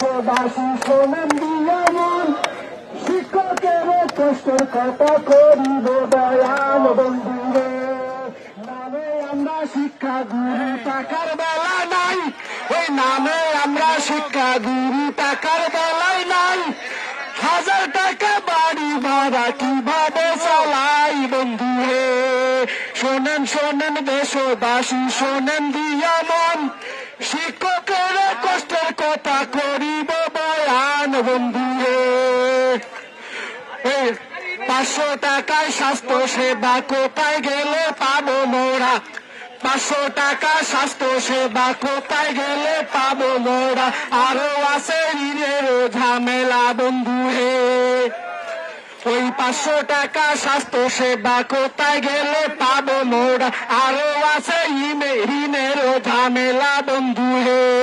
দেশবাসী শোনেন দিয়া মন শিক্ষকের কষ্টের কথা করিব দয়াল বন্ধুরে। নামে আমরা শিক্ষা গুরু টাকার বেলা নাই। ওই নামে আমরা শিক্ষা গুরু টাকার বেলায় নাই। হাজার টাকা বাড়ি ভাড়া কীভাবে চালাই বন্ধু হে শোনেন শোনেন শোনেন শিক্ষকের বয়ান বন্ধু পাঁচশো টাকায় স্বাস্থ্য সেবা গেলে পাবো মোরা? পাঁচশো টাকা স্বাস্থ্য সেবা গেলে পাবো মোরা? আরও আছে ঋণের ঝামেলা বন্ধু হে ওই পাঁচশো টাকা স্বাস্থ্য সেবা কোথায় গেলে পাবো মোরা? আরও আছে ঋণের ঝামেলা বন্ধু হে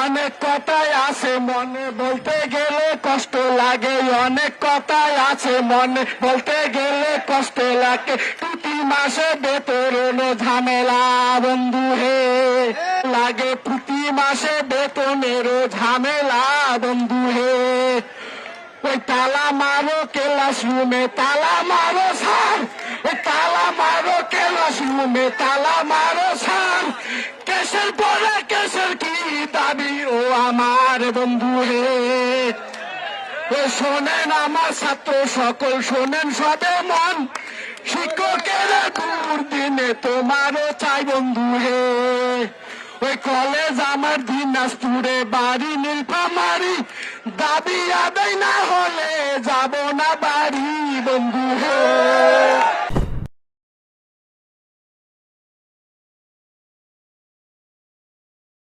অনেক কথাই আছে মনে, বলতে গেলে কষ্ট লাগে। অনেক কথাই আছে মনে, বলতে গেলে কষ্ট লাগে। প্রতি মাসে বেতন ঝামেলা, বন্ধু হে। লাগে প্রতি মাসে বেতনের ঝামেলা, বন্ধু হে। ওই তালা মারো ক্লাস রুমে তালা মারো স্যার। ওই তালা মারো ক্লাস রুমে তালা মারো স্যার। কেসের পরে কেসের কি দাবি? ও আমার বন্ধু ও শোনেন আমার ছাত্র সকল, শোনেন সবে মন। শিক্ষকের দূর দিনে তোমারও চাই বন্ধু হে ওই কলেজ আমার দিনাজপুরে, বাড়ি নীলফামারি। দাবি আদায় না হলে যাব না বাড়ি বন্ধু হে